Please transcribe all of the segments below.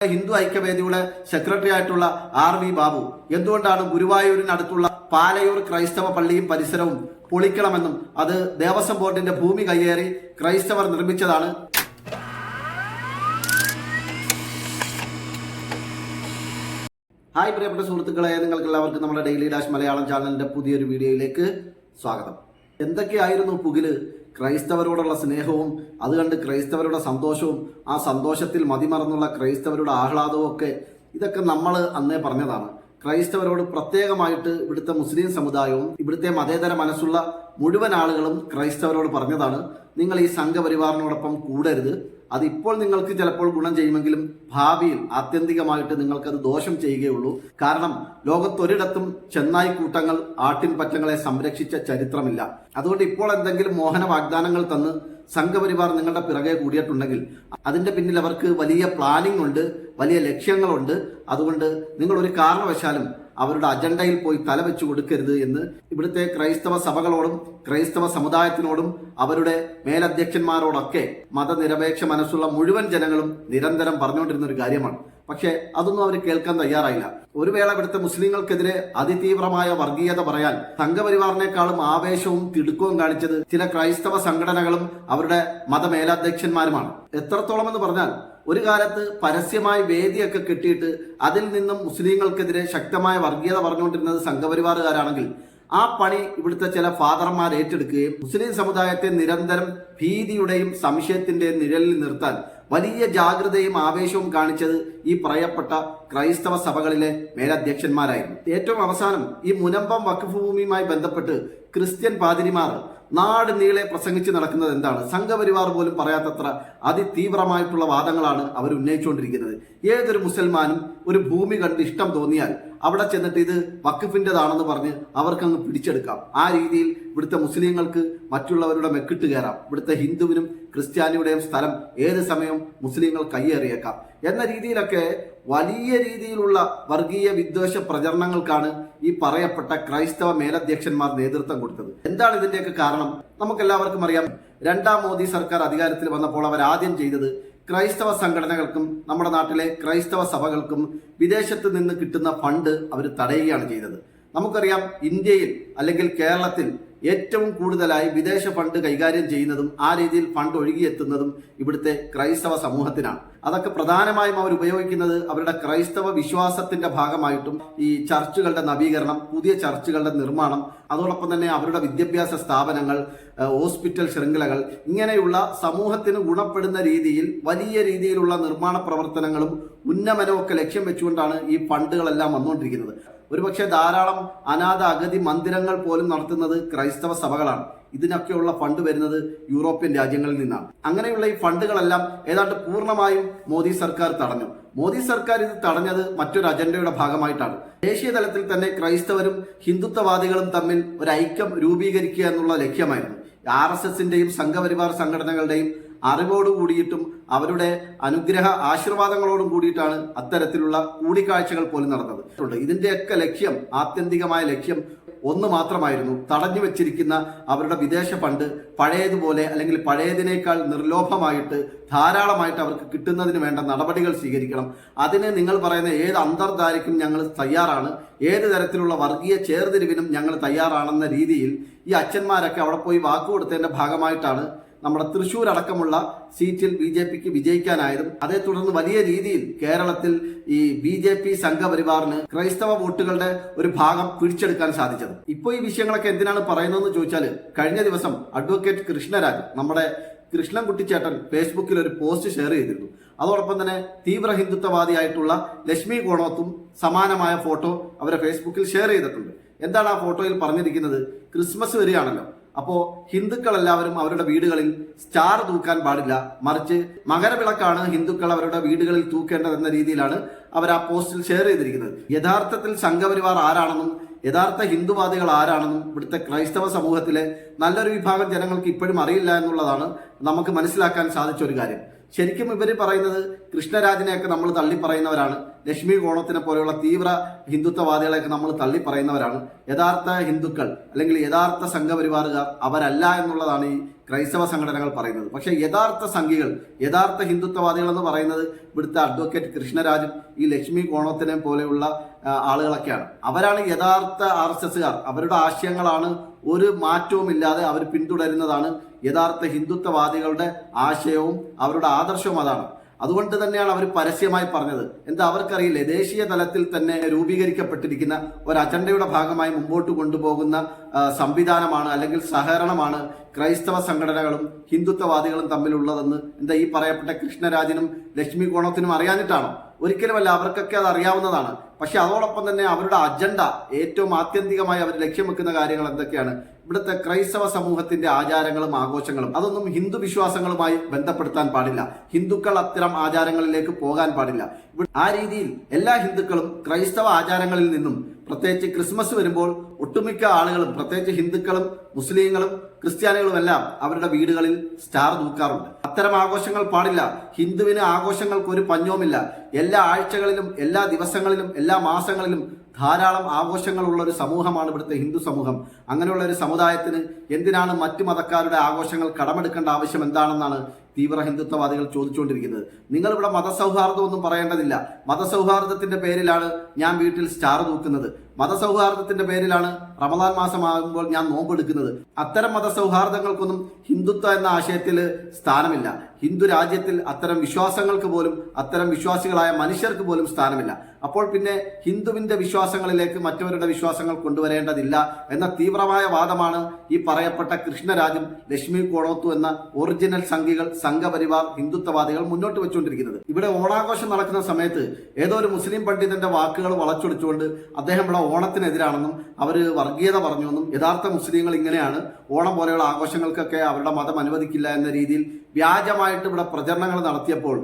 ഹിന്ദു ഐക്യവേദിയുടെ സെക്രട്ടറി ആയിട്ടുള്ള R V Babu. എന്തുകൊണ്ടാണ് ഗുരുവായൂരിനടുത്തുള്ള പാലയൂർ ക്രൈസ്തവ പള്ളിയും പരിസരവും പൊളിക്കണമെന്നും അത് ദേവസ്വം ബോർഡിന്റെ ഭൂമി കയ്യേറി ക്രൈസ്തവർ നിർമ്മിച്ചതാണ്? ഹായ് പ്രിയപ്പെട്ട സുഹൃത്തുക്കളെ നിങ്ങൾക്ക് എല്ലാവർക്കും നമ്മുടെ ഡെയിലി ഡാഷ് മലയാളം ചാനലിന്റെ പുതിയൊരു വീഡിയോയിലേക്ക് സ്വാഗതം. എന്തൊക്കെയായിരുന്നു പുകിൽ? ക്രൈസ്തവരോടുള്ള സ്നേഹവും അത് കണ്ട് ക്രൈസ്തവരുടെ സന്തോഷവും ആ സന്തോഷത്തിൽ മതിമറന്നുള്ള ക്രൈസ്തവരുടെ ആഹ്ലാദവും ഒക്കെ ഇതൊക്കെ നമ്മൾ അന്നേ പറഞ്ഞതാണ്. ക്രൈസ്തവരോട് പ്രത്യേകമായിട്ട് ഇവിടുത്തെ മുസ്ലിം സമുദായവും ഇവിടുത്തെ മതേതര മനസ്സുള്ള മുഴുവൻ ആളുകളും ക്രൈസ്തവരോട് പറഞ്ഞതാണ്. നിങ്ങൾ ഈ സംഘപരിവാറിനോടൊപ്പം കൂടരുത്. അത് ഇപ്പോൾ നിങ്ങൾക്ക് ചിലപ്പോൾ ഗുണം ചെയ്യുമെങ്കിലും ഭാവിയിൽ ആത്യന്തികമായിട്ട് നിങ്ങൾക്കത് ദോഷം ചെയ്യുകയുള്ളൂ. കാരണം ലോകത്തൊരിടത്തും ചെന്നായി കൂട്ടങ്ങൾ ആട്ടിൻപറ്റങ്ങളെ സംരക്ഷിച്ച ചരിത്രമില്ല. അതുകൊണ്ട് ഇപ്പോൾ എന്തെങ്കിലും മോഹന വാഗ്ദാനങ്ങൾ തന്ന് സംഘപരിവാർ നിങ്ങളുടെ പിറകെ കൂടിയിട്ടുണ്ടെങ്കിൽ അതിന്റെ പിന്നിൽ അവർക്ക് വലിയ പ്ലാനിംഗ് ഉണ്ട്. വലിയ ലക്ഷ്യങ്ങളുണ്ട്. അതുകൊണ്ട് നിങ്ങൾ ഒരു കാരണവശാലും അവരുടെ അജണ്ടയിൽ പോയി തലവെച്ചു കൊടുക്കരുത് എന്ന് ഇവിടുത്തെ ക്രൈസ്തവ സഭകളോടും ക്രൈസ്തവ സമുദായത്തിനോടും അവരുടെ മേലധ്യക്ഷന്മാരോടൊക്കെ മതനിരപേക്ഷ മനസ്സുള്ള മുഴുവൻ ജനങ്ങളും നിരന്തരം പറഞ്ഞുകൊണ്ടിരുന്ന ഒരു കാര്യമാണ്. പക്ഷേ അതൊന്നും അവർ കേൾക്കാൻ തയ്യാറായില്ല. ഒരു വേള ഇവിടുത്തെ മുസ്ലിങ്ങൾക്കെതിരെ അതിതീവ്രമായ വർഗീയത പറയാൻ സംഘപരിവാറിനേക്കാളും ആവേശവും തിടുക്കവും കാണിച്ചത് ചില ക്രൈസ്തവ സംഘടനകളും അവരുടെ മതമേലധ്യക്ഷന്മാരുമാണ്. എത്രത്തോളം എന്ന് പറഞ്ഞാൽ ഒരു കാലത്ത് പരസ്യമായി വേദിയൊക്കെ കിട്ടിയിട്ട് അതിൽ നിന്നും മുസ്ലിങ്ങൾക്കെതിരെ ശക്തമായ വർഗീയത പറഞ്ഞുകൊണ്ടിരുന്നത് സംഘപരിവാറുകാരാണെങ്കിൽ ആ പണി ഇവിടുത്തെ ചില ഫാദർമാർ ഏറ്റെടുക്കുകയും മുസ്ലിം സമുദായത്തെ നിരന്തരം ഭീതിയുടെയും സംശയത്തിന്റെയും നിഴലിൽ നിർത്താൻ വലിയ ജാഗ്രതയും ആവേശവും കാണിച്ചത് ഈ പറയപ്പെട്ട ക്രൈസ്തവ സഭകളിലെ മേലധ്യക്ഷന്മാരായിരുന്നു. ഏറ്റവും അവസാനം ഈ മുനമ്പം വഖഫ് ഭൂമിയുമായി ബന്ധപ്പെട്ട് ക്രിസ്ത്യൻ പാതിരിമാർ നാട് നീളെ പ്രസംഗിച്ച് നടക്കുന്നത് എന്താണ്? സംഘപരിവാർ പോലും പറയാത്തത്ര അതിതീവ്രമായിട്ടുള്ള വാദങ്ങളാണ് അവർ ഉന്നയിച്ചുകൊണ്ടിരിക്കുന്നത് ഏതൊരു മുസൽമാനും ഒരു ഭൂമി കണ്ട് ഇഷ്ടം തോന്നിയാൽ അവിടെ ചെന്നിട്ട് ഇത് വഖഫിന്റെതാണെന്ന് പറഞ്ഞ് അവർക്കങ്ങ് പിടിച്ചെടുക്കാം. ആ രീതിയിൽ ഇവിടുത്തെ മുസ്ലിങ്ങൾക്ക് മറ്റുള്ളവരുടെ മെക്കിട്ട് കയറാം. ഇവിടുത്തെ ഹിന്ദുവിനും ക്രിസ്ത്യാനിയുടെയും സ്ഥലം ഏത് സമയവും മുസ്ലിങ്ങൾ കൈയേറിയേക്കാം എന്ന രീതിയിലൊക്കെ വലിയ രീതിയിലുള്ള വർഗീയ വിദ്വേഷ പ്രചരണങ്ങൾക്കാണ് ഈ പറയപ്പെട്ട ക്രൈസ്തവ മേലധ്യക്ഷന്മാർ നേതൃത്വം കൊടുത്തത്. എന്താണ് ഇതിന്റെയൊക്കെ കാരണം? നമുക്കെല്ലാവർക്കും അറിയാം. രണ്ടാം മോദി സർക്കാർ അധികാരത്തിൽ വന്നപ്പോൾ അവർ ആദ്യം ചെയ്തത് ക്രൈസ്തവ സംഘടനകൾക്കും നമ്മുടെ നാട്ടിലെ ക്രൈസ്തവ സഭകൾക്കും വിദേശത്ത് നിന്ന് കിട്ടുന്ന ഫണ്ട് അവർ തടയുകയാണ് ചെയ്തത്. നമുക്കറിയാം ഇന്ത്യയിൽ അല്ലെങ്കിൽ കേരളത്തിൽ ഏറ്റവും കൂടുതലായി വിദേശ ഫണ്ട് കൈകാര്യം ചെയ്യുന്നതും ആ രീതിയിൽ ഫണ്ട് ഒഴുകിയെത്തുന്നതും ഇവിടുത്തെ ക്രൈസ്തവ സമൂഹത്തിനാണ്. അതൊക്കെ പ്രധാനമായും അവർ ഉപയോഗിക്കുന്നത് അവരുടെ ക്രൈസ്തവ വിശ്വാസത്തിന്റെ ഭാഗമായിട്ടും ഈ ചർച്ചുകളുടെ നവീകരണം പുതിയ ചർച്ചുകളുടെ നിർമ്മാണം അതോടൊപ്പം തന്നെ അവരുടെ വിദ്യാഭ്യാസ സ്ഥാപനങ്ങൾ ഹോസ്പിറ്റൽ ശൃംഖലകൾ ഇങ്ങനെയുള്ള സമൂഹത്തിന് ഗുണപ്പെടുന്ന രീതിയിൽ വലിയ രീതിയിലുള്ള നിർമ്മാണ പ്രവർത്തനങ്ങളും ഉന്നമനവും ഒക്കെ ലക്ഷ്യം വെച്ചുകൊണ്ടാണ് ഈ ഫണ്ടുകളെല്ലാം വന്നുകൊണ്ടിരിക്കുന്നത്. ഒരുപക്ഷെ ധാരാളം അനാഥ അഗതി മന്ദിരങ്ങൾ പോലും നടത്തുന്നത് ക്രൈസ്തവ സഭകളാണ്. ഇതിനൊക്കെയുള്ള ഫണ്ട് വരുന്നത് യൂറോപ്യൻ രാജ്യങ്ങളിൽ നിന്നാണ്. അങ്ങനെയുള്ള ഈ ഫണ്ടുകളെല്ലാം ഏതാണ്ട് പൂർണമായും മോദി സർക്കാർ തടഞ്ഞു. മോദി സർക്കാർ ഇത് തടഞ്ഞത് മറ്റൊരു അജണ്ടയുടെ ഭാഗമായിട്ടാണ്. ദേശീയ തലത്തിൽ തന്നെ ക്രൈസ്തവരും ഹിന്ദുത്വവാദികളും തമ്മിൽ ഒരു ഐക്യം രൂപീകരിക്കുക എന്നുള്ള ലക്ഷ്യമായിരുന്നു. ആർ എസ് എസിന്റെയും സംഘപരിവാർ സംഘടനകളുടെയും അറിവോട് കൂടിയിട്ടും അവരുടെ അനുഗ്രഹ ആശീർവാദങ്ങളോടും കൂടിയിട്ടാണ് അത്തരത്തിലുള്ള കൂടിക്കാഴ്ചകൾ പോലും നടന്നത്. ഇതിന്റെയൊക്കെ ലക്ഷ്യം ആത്യന്തികമായ ലക്ഷ്യം ഒന്ന് മാത്രമായിരുന്നു തടഞ്ഞു വെച്ചിരിക്കുന്ന അവരുടെ വിദേശ ഫണ്ട് പഴയതുപോലെ അല്ലെങ്കിൽ പഴയതിനേക്കാൾ നിർലോഭമായിട്ട് ധാരാളമായിട്ട് അവർക്ക് കിട്ടുന്നതിന് വേണ്ട നടപടികൾ സ്വീകരിക്കണം. അതിന് നിങ്ങൾ പറയുന്ന ഏത് അന്തർധാരയ്ക്കും ഞങ്ങൾ തയ്യാറാണ് ഏത് തരത്തിലുള്ള വർഗീയ ചേർതിരിവിനും ഞങ്ങൾ തയ്യാറാണെന്ന രീതിയിൽ ഈ അച്ഛന്മാരൊക്കെ അവിടെ പോയി വാക്കുകൊടുത്തതിന്റെ ഭാഗമായിട്ടാണ് നമ്മുടെ തൃശൂർ അടക്കമുള്ള സീറ്റിൽ ബി ജെ പിക്ക് വിജയിക്കാനായതും അതേ തുടർന്ന് വലിയ രീതിയിൽ കേരളത്തിൽ ഈ ബി ജെ പി സംഘപരിവാറിന് ക്രൈസ്തവ വോട്ടുകളുടെ ഒരു ഭാഗം പിടിച്ചെടുക്കാൻ സാധിച്ചത്. ഇപ്പോൾ ഈ വിഷയങ്ങളൊക്കെ എന്തിനാണ് പറയുന്നതെന്ന് ചോദിച്ചാൽ കഴിഞ്ഞ ദിവസം അഡ്വക്കേറ്റ് കൃഷ്ണരാജ് നമ്മുടെ കൃഷ്ണൻകുട്ടിച്ചേട്ടൻ ഫേസ്ബുക്കിൽ ഒരു പോസ്റ്റ് ഷെയർ ചെയ്തിരുന്നു. അതോടൊപ്പം തന്നെ തീവ്ര ഹിന്ദുത്വവാദിയായിട്ടുള്ള ലക്ഷ്മി കോണോത്തും സമാനമായ ഫോട്ടോ അവരെ ഫേസ്ബുക്കിൽ ഷെയർ ചെയ്തിട്ടുണ്ട്. എന്താണ് ആ ഫോട്ടോയിൽ പറഞ്ഞിരിക്കുന്നത്? ക്രിസ്മസ് വരികയാണല്ലോ. അപ്പോ ഹിന്ദുക്കൾ എല്ലാവരും അവരുടെ വീടുകളിൽ സ്റ്റാർ തൂക്കാൻ പാടില്ല. മറിച്ച് മകരവിളക്കാണ് ഹിന്ദുക്കൾ അവരുടെ വീടുകളിൽ തൂക്കേണ്ടത് എന്ന രീതിയിലാണ് അവർ ആ പോസ്റ്റിൽ ഷെയർ ചെയ്തിരിക്കുന്നത്. യഥാർത്ഥത്തിൽ സംഘപരിവാർ ആരാണെന്നും യഥാർത്ഥ ഹിന്ദുവാദികൾ ആരാണെന്നും ഇവിടുത്തെ ക്രൈസ്തവ സമൂഹത്തിലെ നല്ലൊരു വിഭാഗം ജനങ്ങൾക്ക് ഇപ്പോഴും അറിയില്ല എന്നുള്ളതാണ് നമുക്ക് മനസ്സിലാക്കാൻ സാധിച്ച ഒരു കാര്യം. ശരിക്കും ഇവർ പറയുന്നത് കൃഷ്ണരാജിനെയൊക്കെ നമ്മൾ തള്ളി പറയുന്നവരാണ്. ലക്ഷ്മി കോണത്തിനെ പോലെയുള്ള തീവ്ര ഹിന്ദുത്വവാദികളെയൊക്കെ നമ്മൾ തള്ളി പറയുന്നവരാണ്. യഥാർത്ഥ ഹിന്ദുക്കൾ അല്ലെങ്കിൽ യഥാർത്ഥ സംഘപരിവാറുകാർ അവരല്ല എന്നുള്ളതാണ് ഈ ക്രൈസ്തവ സംഘടനകൾ പറയുന്നത്. പക്ഷേ യഥാർത്ഥ സംഘികൾ യഥാർത്ഥ ഹിന്ദുത്വവാദികൾ എന്ന് പറയുന്നത് ഇവിടുത്തെ അഡ്വക്കേറ്റ് കൃഷ്ണരാജും ഈ ലക്ഷ്മി കോണത്തിനെ പോലെയുള്ള ആളുകളൊക്കെയാണ്. അവരാണ് യഥാർത്ഥ ആർ എസ് എസുകാർ. അവരുടെ ആശയങ്ങളാണ് ഒരു മാറ്റവും ഇല്ലാതെ അവർ പിന്തുടരുന്നതാണ് യഥാർത്ഥ ഹിന്ദുത്വവാദികളുടെ ആശയവും അവരുടെ ആദർശവും അതാണ്. അതുകൊണ്ട് തന്നെയാണ് അവർ പരസ്യമായി പറഞ്ഞത്. എന്താ അവർക്കറിയില്ലേ? ദേശീയ തലത്തിൽ തന്നെ രൂപീകരിക്കപ്പെട്ടിരിക്കുന്ന ഒരു അജണ്ടയുടെ ഭാഗമായി മുമ്പോട്ട് കൊണ്ടുപോകുന്ന സംവിധാനമാണ് അല്ലെങ്കിൽ സഹകരണമാണ് ക്രൈസ്തവ സംഘടനകളും ഹിന്ദുത്വവാദികളും തമ്മിലുള്ളതെന്ന് എന്താ ഈ പറയപ്പെട്ട കൃഷ്ണരാജനും ലക്ഷ്മി കോണത്തിനും അറിയാനിട്ടാണോ ഒരിക്കലുമല്ല അവർക്കൊക്കെ അത് അറിയാവുന്നതാണ്. പക്ഷെ അതോടൊപ്പം തന്നെ അവരുടെ അജണ്ട ഏറ്റവും ആത്യന്തികമായി അവർ ലക്ഷ്യം വെക്കുന്ന കാര്യങ്ങൾ എന്തൊക്കെയാണ്? ഇവിടുത്തെ ക്രൈസ്തവ സമൂഹത്തിന്റെ ആചാരങ്ങളും ആഘോഷങ്ങളും അതൊന്നും ഹിന്ദു വിശ്വാസങ്ങളുമായി ബന്ധപ്പെടുത്താൻ പാടില്ല. ഹിന്ദുക്കൾ അത്തരം ആചാരങ്ങളിലേക്ക് പോകാൻ പാടില്ല. ആ രീതിയിൽ എല്ലാ ഹിന്ദുക്കളും ക്രൈസ്തവ ആചാരങ്ങളിൽ നിന്നും പ്രത്യേകിച്ച് ക്രിസ്മസ് വരുമ്പോൾ ഒട്ടുമിക്ക ആളുകളും പ്രത്യേകിച്ച് ഹിന്ദുക്കളും മുസ്ലിങ്ങളും ക്രിസ്ത്യാനികളും എല്ലാം അവരുടെ വീടുകളിൽ സ്റ്റാർ തൂക്കാറുണ്ട്. അത്തരം ആഘോഷങ്ങൾ പാടില്ല. ഹിന്ദുവിന് ആഘോഷങ്ങൾക്ക് ഒരു പഞ്ഞവുമില്ല. എല്ലാ ആഴ്ചകളിലും എല്ലാ ദിവസങ്ങളിലും എല്ലാ മാസങ്ങളിലും ധാരാളം ആഘോഷങ്ങളുള്ള ഒരു സമൂഹമാണ് ഇവിടുത്തെ ഹിന്ദു സമൂഹം. അങ്ങനെയുള്ള ഒരു സമുദായത്തിന് എന്തിനാണ് മറ്റു മതക്കാരുടെ ആഘോഷങ്ങൾ കടമെടുക്കേണ്ട ആവശ്യം എന്താണെന്നാണ് തീവ്ര ഹിന്ദുത്വവാദികൾ ചോദിച്ചുകൊണ്ടിരിക്കുന്നത്. നിങ്ങളിവിടെ മതസൗഹാർദ്ദമൊന്നും പറയേണ്ടതില്ല. മതസൗഹാർദ്ദത്തിന്റെ പേരിലാണ് ഞാൻ വീട്ടിൽ സ്റ്റാർ തൂക്കുന്നത്. മതസൗഹാർദ്ദത്തിന്റെ പേരിലാണ് റമദാൻ മാസമാകുമ്പോൾ ഞാൻ നോമ്പെടുക്കുന്നത്. അത്തരം മതസൗഹാർദ്ദങ്ങൾക്കൊന്നും ഹിന്ദുത്വ എന്ന ആശയത്തിൽ സ്ഥാനമില്ല. ഹിന്ദു രാജ്യത്തിൽ അത്തരം വിശ്വാസങ്ങൾക്ക് പോലും അത്തരം വിശ്വാസികളായ മനുഷ്യർക്ക് പോലും സ്ഥാനമില്ല. അപ്പോൾ പിന്നെ ഹിന്ദുവിന്റെ വിശ്വാസങ്ങളിലേക്ക് മറ്റവരുടെ വിശ്വാസങ്ങൾ കൊണ്ടുവരേണ്ടതില്ല എന്ന തീവ്രമായ വാദമാണ് ഈ പറയപ്പെട്ട കൃഷ്ണരാജും ലക്ഷ്മി കോണോത്തു എന്ന ഒറിജിനൽ സംഘികൾ സംഘപരിവാർ ഹിന്ദുത്വവാദികൾ മുന്നോട്ട് വെച്ചുകൊണ്ടിരിക്കുന്നത്. ഇവിടെ ഓണാഘോഷം നടക്കുന്ന സമയത്ത് ഏതോ ഒരു മുസ്ലിം പണ്ഡിതന്റെ വാക്കുകൾ വളച്ചൊടിച്ചുകൊണ്ട് അദ്ദേഹം ഇവിടെ ഓണത്തിനെതിരാണെന്നും അവർ വർഗീയത പറഞ്ഞുവെന്നും യഥാർത്ഥ മുസ്ലിങ്ങൾ ഇങ്ങനെയാണ്. ഓണം പോലെയുള്ള ആഘോഷങ്ങൾക്കൊക്കെ അവരുടെ മതം അനുവദിക്കില്ല എന്ന രീതിയിൽ വ്യാജമായിട്ട് ഇവിടെ പ്രചരണങ്ങൾ നടത്തിയപ്പോൾ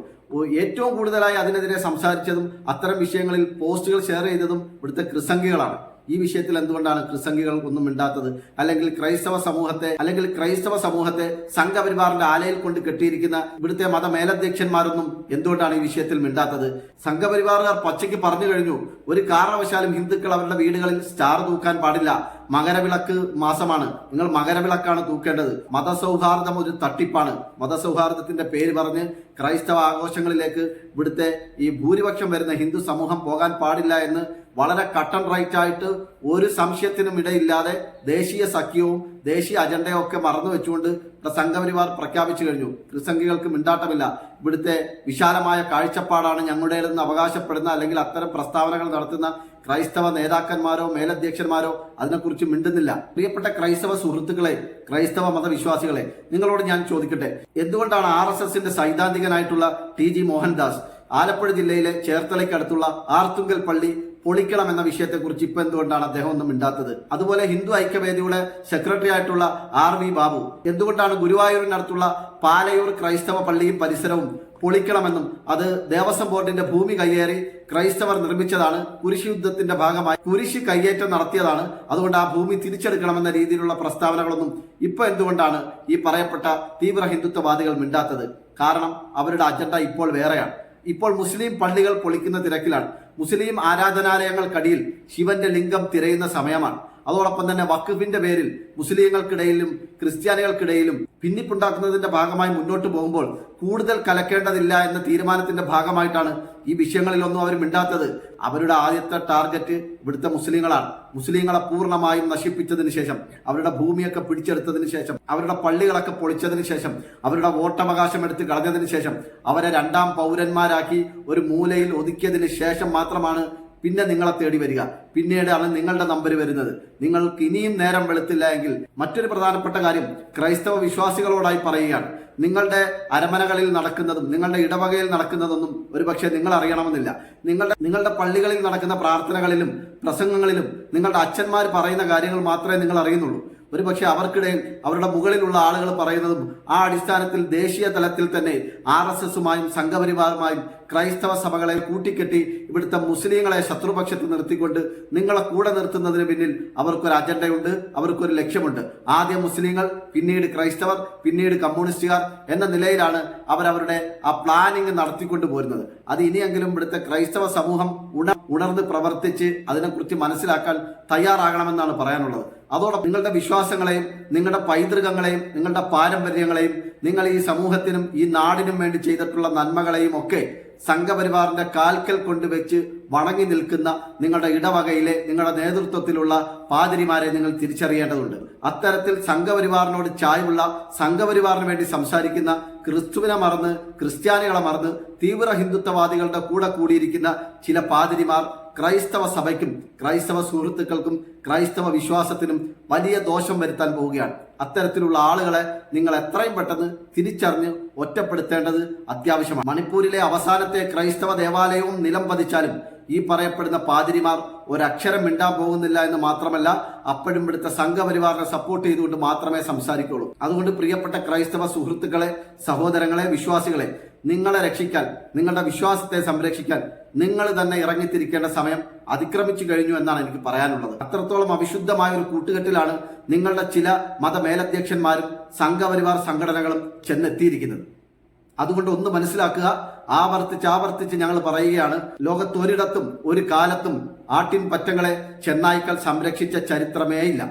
ഏറ്റവും കൂടുതലായി അതിനെതിരെ സംസാരിച്ചതും അത്തരം വിഷയങ്ങളിൽ പോസ്റ്റുകൾ ഷെയർ ചെയ്തതും ഇവിടുത്തെ ക്രിസംഗികളാണ് ഈ വിഷയത്തിൽ എന്തുകൊണ്ടാണ് ക്രിസംഗികൾ ഒന്നും മിണ്ടാത്തത്? അല്ലെങ്കിൽ ക്രൈസ്തവ സമൂഹത്തെ അല്ലെങ്കിൽ ക്രൈസ്തവ സമൂഹത്തെ സംഘപരിവാറിന്റെ ആലയിൽ കൊണ്ട് കെട്ടിയിരിക്കുന്ന ഇവിടുത്തെ മത മേലധ്യക്ഷന്മാരൊന്നും എന്തുകൊണ്ടാണ് ഈ വിഷയത്തിൽ മിണ്ടാത്തത്? സംഘപരിവാറുകാർ പച്ചയ്ക്ക് പറഞ്ഞു കഴിഞ്ഞു ഒരു കാരണവശാലും ഹിന്ദുക്കൾ അവരുടെ വീടുകളിൽ സ്റ്റാർ തൂക്കാൻ പാടില്ല. മകരവിളക്ക് മാസമാണ്. നിങ്ങൾ മകരവിളക്കാണ് തൂക്കേണ്ടത്. മതസൗഹാർദ്ദം ഒരു തട്ടിപ്പാണ്. മതസൗഹാർദ്ദത്തിന്റെ പേര് പറഞ്ഞ് ക്രൈസ്തവ ആഘോഷങ്ങളിലേക്ക് ഇവിടുത്തെ ഈ ഭൂരിപക്ഷം വരുന്ന ഹിന്ദു സമൂഹം പോകാൻ പാടില്ല എന്ന് വളരെ കട്ടൺ റൈറ്റ് ആയിട്ട് ഒരു സംശയത്തിനും ഇടയില്ലാതെ ദേശീയ സഖ്യവും ദേശീയ അജണ്ടയും ഒക്കെ മറന്നു വെച്ചുകൊണ്ട് ഇവിടെ സംഘപരിവാർ പ്രഖ്യാപിച്ചു കഴിഞ്ഞു. ക്രിസംഖികൾക്ക് മിണ്ടാട്ടമില്ല. ഇവിടുത്തെ വിശാലമായ കാഴ്ചപ്പാടാണ് ഞങ്ങളുടേതെന്ന് അവകാശപ്പെടുന്ന അല്ലെങ്കിൽ അത്തരം പ്രസ്താവനകൾ നടത്തുന്ന ക്രൈസ്തവ നേതാക്കന്മാരോ മേലധ്യക്ഷന്മാരോ അതിനെക്കുറിച്ച് മിണ്ടുന്നില്ല. പ്രിയപ്പെട്ട ക്രൈസ്തവ സുഹൃത്തുക്കളെ ക്രൈസ്തവ മതവിശ്വാസികളെ നിങ്ങളോട് ഞാൻ ചോദിക്കട്ടെ. എന്തുകൊണ്ടാണ് ആർ എസ് എസിന്റെ സൈദ്ധാന്തികനായിട്ടുള്ള ടി ജി മോഹൻദാസ് ആലപ്പുഴ ജില്ലയിലെ ചേർത്തലയ്ക്കടുത്തുള്ള ആർത്തുങ്കൽ പള്ളി പൊളിക്കണം എന്ന വിഷയത്തെക്കുറിച്ച് ഇപ്പൊ എന്തുകൊണ്ടാണ് അദ്ദേഹം ഒന്നും മിണ്ടാത്തത്? അതുപോലെ ഹിന്ദു ഐക്യവേദിയുടെ സെക്രട്ടറി ആയിട്ടുള്ള ആർ വി ബാബു എന്തുകൊണ്ടാണ് ഗുരുവായൂരിനടുത്തുള്ള പാലയൂർ ക്രൈസ്തവ പള്ളിയും പരിസരവും പൊളിക്കണമെന്നും അത് ദേവസ്വം ബോർഡിന്റെ ഭൂമി കയ്യേറി ക്രൈസ്തവർ നിർമ്മിച്ചതാണ് കുരിശ് യുദ്ധത്തിന്റെ ഭാഗമായി കുരിശ് കയ്യേറ്റം നടത്തിയതാണ് അതുകൊണ്ട് ആ ഭൂമി തിരിച്ചെടുക്കണമെന്ന രീതിയിലുള്ള പ്രസ്താവനകളൊന്നും ഇപ്പൊ എന്തുകൊണ്ടാണ് ഈ പറയപ്പെട്ട തീവ്ര ഹിന്ദുത്വവാദികൾ മിണ്ടാത്തത്? കാരണം അവരുടെ അജണ്ട ഇപ്പോൾ വേറെയാണ്. ഇപ്പോൾ മുസ്ലിം പള്ളികൾ പൊളിക്കുന്ന തിരക്കിലാണ്. മുസ്ലിം ആരാധനാലയങ്ങൾക്കടിയിൽ ശിവന്റെ ലിംഗം തിരയുന്ന സമയമാണ്. അതോടൊപ്പം തന്നെ വഖഫിന്റെ പേരിൽ മുസ്ലിങ്ങൾക്കിടയിലും ക്രിസ്ത്യാനികൾക്കിടയിലും ഭിന്നിപ്പുണ്ടാക്കുന്നതിന്റെ ഭാഗമായി മുന്നോട്ട് പോകുമ്പോൾ കൂടുതൽ കലക്കേണ്ടതില്ല എന്ന തീരുമാനത്തിന്റെ ഭാഗമായിട്ടാണ് ഈ വിഷയങ്ങളിലൊന്നും അവർ മിണ്ടാത്തത്. അവരുടെ ആദ്യത്തെ ടാർഗറ്റ് ഇവിടുത്തെ മുസ്ലിങ്ങളാണ്. മുസ്ലിങ്ങളെ പൂർണമായും നശിപ്പിച്ചതിന് ശേഷം അവരുടെ ഭൂമിയൊക്കെ പിടിച്ചെടുത്തതിന് ശേഷം അവരുടെ പള്ളികളൊക്കെ പൊളിച്ചതിന് ശേഷം അവരുടെ വോട്ടവകാശം എടുത്ത് കളഞ്ഞതിന് ശേഷം അവരെ രണ്ടാം പൗരന്മാരാക്കി ഒരു മൂലയിൽ ഒതുക്കിയതിന് ശേഷം മാത്രമാണ് പിന്നെ നിങ്ങളെ തേടി വരിക. പിന്നീടാണ് നിങ്ങളുടെ നമ്പർ വരുന്നത്. നിങ്ങൾക്ക് ഇനിയും നേരം വെളുത്തില്ല എങ്കിൽ മറ്റൊരു പ്രധാനപ്പെട്ട കാര്യം ക്രൈസ്തവ വിശ്വാസികളോടായി പറയുകയാണ്. നിങ്ങളുടെ അരമനകളിൽ നടക്കുന്നതും നിങ്ങളുടെ ഇടവകയിൽ നടക്കുന്നതൊന്നും ഒരുപക്ഷെ നിങ്ങൾ അറിയണമെന്നില്ല നിങ്ങളുടെ നിങ്ങളുടെ പള്ളികളിൽ നടക്കുന്ന പ്രാർത്ഥനകളിലും പ്രസംഗങ്ങളിലും നിങ്ങളുടെ അച്ഛന്മാർ പറയുന്ന കാര്യങ്ങൾ മാത്രമേ നിങ്ങൾ അറിയുന്നുള്ളൂ ഒരുപക്ഷെ അവർക്കിടയിൽ അവരുടെ മുകളിലുള്ള ആളുകൾ പറയുന്നതും ആ അടിസ്ഥാനത്തിൽ ദേശീയ തലത്തിൽ തന്നെ ആർ എസ് എസുമായും സംഘപരിവാറുമായും ക്രൈസ്തവ സഭകളെ കൂട്ടിക്കെട്ടി ഇവിടുത്തെ മുസ്ലിങ്ങളെ ശത്രുപക്ഷത്ത് നിർത്തിക്കൊണ്ട് നിങ്ങളെ കൂടെ നിർത്തുന്നതിന് പിന്നിൽ അവർക്കൊരു അജണ്ടയുണ്ട് അവർക്കൊരു ലക്ഷ്യമുണ്ട്. ആദ്യം മുസ്ലിങ്ങൾ പിന്നീട് ക്രൈസ്തവർ പിന്നീട് കമ്മ്യൂണിസ്റ്റുകാർ എന്ന നിലയിലാണ് അവരവരുടെ ആ പ്ലാനിങ് നടത്തിക്കൊണ്ട് പോരുന്നത്. അത് ഇനിയെങ്കിലും ഇവിടുത്തെ ക്രൈസ്തവ സമൂഹം ഉണ ഉണർന്ന് പ്രവർത്തിച്ച് അതിനെക്കുറിച്ച് മനസ്സിലാക്കാൻ തയ്യാറാകണമെന്നാണ് പറയാനുള്ളത്. അതോടൊപ്പം നിങ്ങളുടെ വിശ്വാസങ്ങളെയും നിങ്ങളുടെ പൈതൃകങ്ങളെയും നിങ്ങളുടെ പാരമ്പര്യങ്ങളെയും നിങ്ങൾ ഈ സമൂഹത്തിനും ഈ നാടിനും വേണ്ടി ചെയ്തിട്ടുള്ള നന്മകളെയും ഒക്കെ സംഘപരിവാറിന്റെ കാൽക്കൽ കൊണ്ടുവച്ച് വണങ്ങി നിൽക്കുന്ന നിങ്ങളുടെ ഇടവകയിലെ നിങ്ങളുടെ നേതൃത്വത്തിലുള്ള പാതിരിമാരെ നിങ്ങൾ തിരിച്ചറിയേണ്ടതുണ്ട്. അത്തരത്തിൽ സംഘപരിവാറിനോട് ചായവുള്ള സംഘപരിവാറിന് വേണ്ടി സംസാരിക്കുന്ന ക്രിസ്തുവിനെ മറന്ന് ക്രിസ്ത്യാനികളെ മറന്ന് തീവ്ര ഹിന്ദുത്വവാദികളുടെ കൂടെ കൂടിയിരിക്കുന്ന ചില പാതിരിമാർ ക്രൈസ്തവ സഭയ്ക്കും ക്രൈസ്തവ സുഹൃത്തുക്കൾക്കും ക്രൈസ്തവ വിശ്വാസത്തിനും വലിയ ദോഷം വരുത്താൻ പോവുകയാണ്. അത്തരത്തിലുള്ള ആളുകളെ നിങ്ങൾ എത്രയും പെട്ടെന്ന് തിരിച്ചറിഞ്ഞ് ഒറ്റപ്പെടുത്തേണ്ടത് അത്യാവശ്യമാണ്. മണിപ്പൂരിലെ അവസാനത്തെ ക്രൈസ്തവ ദേവാലയവും നിലം പതിച്ചാലും ഈ പറയപ്പെടുന്ന പാതിരിമാർ ഒരക്ഷരം മിണ്ടാൻ പോകുന്നില്ല എന്ന് മാത്രമല്ല അപ്പോഴും ഇവിടുത്തെ സംഘപരിവാറിനെ സപ്പോർട്ട് ചെയ്തുകൊണ്ട് മാത്രമേ സംസാരിക്കുള്ളൂ. അതുകൊണ്ട് പ്രിയപ്പെട്ട ക്രൈസ്തവ സുഹൃത്തുക്കളെ സഹോദരങ്ങളെ വിശ്വാസികളെ നിങ്ങളെ രക്ഷിക്കാൻ നിങ്ങളുടെ വിശ്വാസത്തെ സംരക്ഷിക്കാൻ നിങ്ങൾ തന്നെ ഇറങ്ങിത്തിരിക്കേണ്ട സമയം അതിക്രമിച്ചു കഴിഞ്ഞു എന്നാണ് എനിക്ക് പറയാനുള്ളത്. അത്രത്തോളം അവിശുദ്ധമായ ഒരു കൂട്ടുകെട്ടിലാണ് നിങ്ങളുടെ ചില മതമേലധ്യക്ഷന്മാരും സംഘപരിവാർ സംഘടനകളും ചെന്നെത്തിയിരിക്കുന്നത്. അതുകൊണ്ട് ഒന്ന് മനസ്സിലാക്കുക. ആവർത്തിച്ച് ആവർത്തിച്ച് ഞങ്ങൾ പറയുകയാണ്. ലോകത്തൊരിടത്തും ഒരു കാലത്തും ആട്ടിൻ പറ്റങ്ങളെ ചെന്നായ്ക്കൾ സംരക്ഷിച്ച ചരിത്രമേ ഇല്ല